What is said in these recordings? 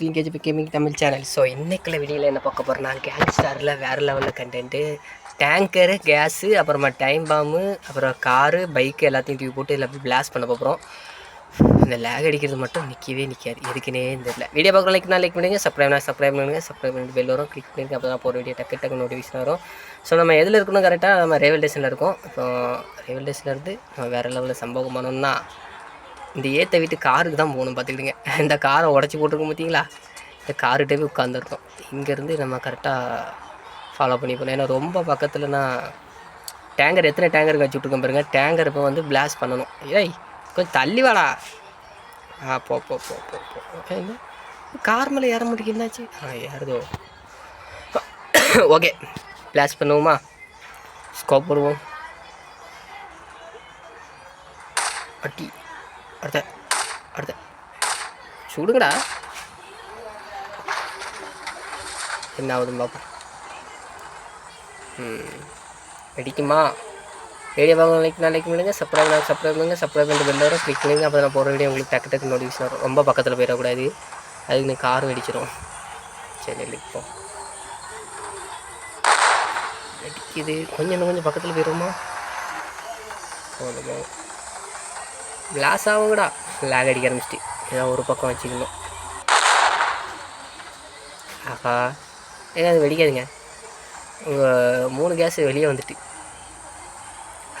KGB gaming Tamil channel so இன்றைக்குள்ள வீடியோவில் என்ன பார்க்க போகிறோம்னா கேங்ஸ்டாரில் வேறு லெவலில் கண்டென்ட்டு டேங்கரு கேஸு அப்புறமா டைம் பாம்பு அப்புறம் காரு பைக்கு எல்லாத்தையும் தூக்கி போட்டு எல்லாத்தையும் பிளாஸ்ட் பண்ண போகிறோம் இந்த லேக் அடிக்கிறது மட்டும் நிற்கவே நிற்காது எதுக்குன்னே தெரியல. வீடியோ பார்க்குற லைக்னா லைக் பண்ணுங்கள் சப்ஸ்கிரைப்னா சப்ஸ்கிரைப் பண்ணுங்கள் சப்ஸ்கிரைப் பண்ணிட்டு பெல் வரும் கிளிக் பண்ணி அப்போ தான் போகிற வீடியோ டக்கு டக்கு நோட்டிஃபிகேஷன் வரும். ஸோ நம்ம எதில் இருக்கணும் கரெக்டாக நம்ம ரயில்வே ஸ்டேஷனில் இருக்கோம். இப்போ ரயில்வே ஸ்டேஷன்லேருந்து நம்ம வேறு லெவலில் சம்பவம் பண்ணோம்னா இந்த ஏற்ற வீட்டு காருக்கு தான் போகணும் பார்த்துக்கிடுங்க இந்த காரை உடச்சி போட்டிருக்கோம் பார்த்தீங்களா? இந்த காருகிட்டே போய் உட்காந்துருக்கோம் இங்கேருந்து நம்ம கரெக்டாக ஃபாலோ பண்ணி போகணும் ஏன்னா ரொம்ப பக்கத்தில் நான் டேங்கர் எத்தனை டேங்கர் வச்சு விட்ருக்கோம் பாருங்க. டேங்கர் இப்போ வந்து பிளாஸ்ட் பண்ணணும். ஏய் கொஞ்சம் தள்ளி வாடா. ஆ போ போ போ போ போ. என்ன கார் மேலே ஏற முடியும் என்னாச்சு? ஆ ஏறுதோ. ஓகே பிளாஸ்ட் பண்ணுவோமா? ஸ்கோப் போடுவோம். அட்டி அடுத்த அடுத்த. சுடுங்கடா. என்ன ஆகுதுன்னு பார்ப்போம் ம். வெடிக்குமா? வீடியோ பார்க்க லைக் நான் லைக் பண்ணுங்கள் சப்ஸ்கிரைப் நான் சப்ஸ்கிரைப் பண்ணுங்கள் சப்ஸ்கிரைப் பண்ணிட்டு பெல் வரும் கிளிக் பண்ணுங்க அப்போ நான் போகிற வீடியோ உங்களுக்கு டக்கு டக்கு நோட்டிஃபிகேஷன் வரும். ரொம்ப பக்கத்தில் போயிடக்கூடாது. அதுக்கு நீங்கள் கார் வெடிச்சிடும் சரி இப்போ வெடிக்குது. கொஞ்சம் இன்னும் கொஞ்சம் பக்கத்தில் போயிடுமா போதுமா? கிளாஸ் ஆகுங்கடா. லேக் அடிக்க ஆரம்பிச்சிட்டு ஏதோ ஒரு பக்கம் வச்சுக்கணும். ஆஹா. ஏங்க அது வெடிக்காதுங்க. உங்கள் மூணு கேஸ் வெளியே வந்துட்டு.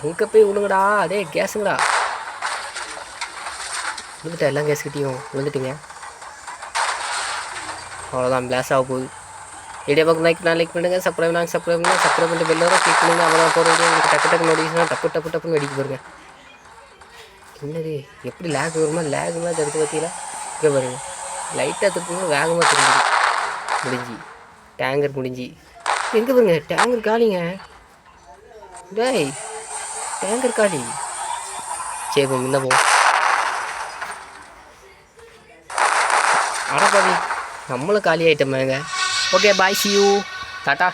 அங்கே போய் விழுங்கடா. அதே கேஸுங்கடா விழுந்துட்டா எல்லா கேஸ்கிட்டையும் விழுந்துட்டீங்க. அவ்வளோதான் பிளாஸ் ஆக போகுது. வீடியோ பார்க்க லைக் நான் லைக் பண்ணுங்கள் சப்ஸ்கிரைப் நாங்கள் சப்ஸ்கிரைப் பண்ணுங்கள் சப்ஸ்கிரைப் பண்ணிட்டு பெல் கிளிக் பண்ணுங்கள் அப்போ போகிறது டக்கு டக்கு நோட்டிஃபிகேஷன் டப்பு டப்பு டப்புன்னு வெடிக்க பாருங்க. என்னது எப்படி லேக் வருமா லேக் மாதிரி எடுத்து பார்த்தீங்களா இங்கே பாருங்கள் லைட்டாக திருப்பணும் வேகமாக திரும்புது முடிஞ்சு. டேங்கர் முடிஞ்சு. எங்கே பாருங்க டேங்கர் காலிங்க. டேய் டேங்கர் காலி. சரி போ முன்ன போ. அடப்பாவி நம்மளும் காலி ஆகிட்டோமேங்க okay bye see you tata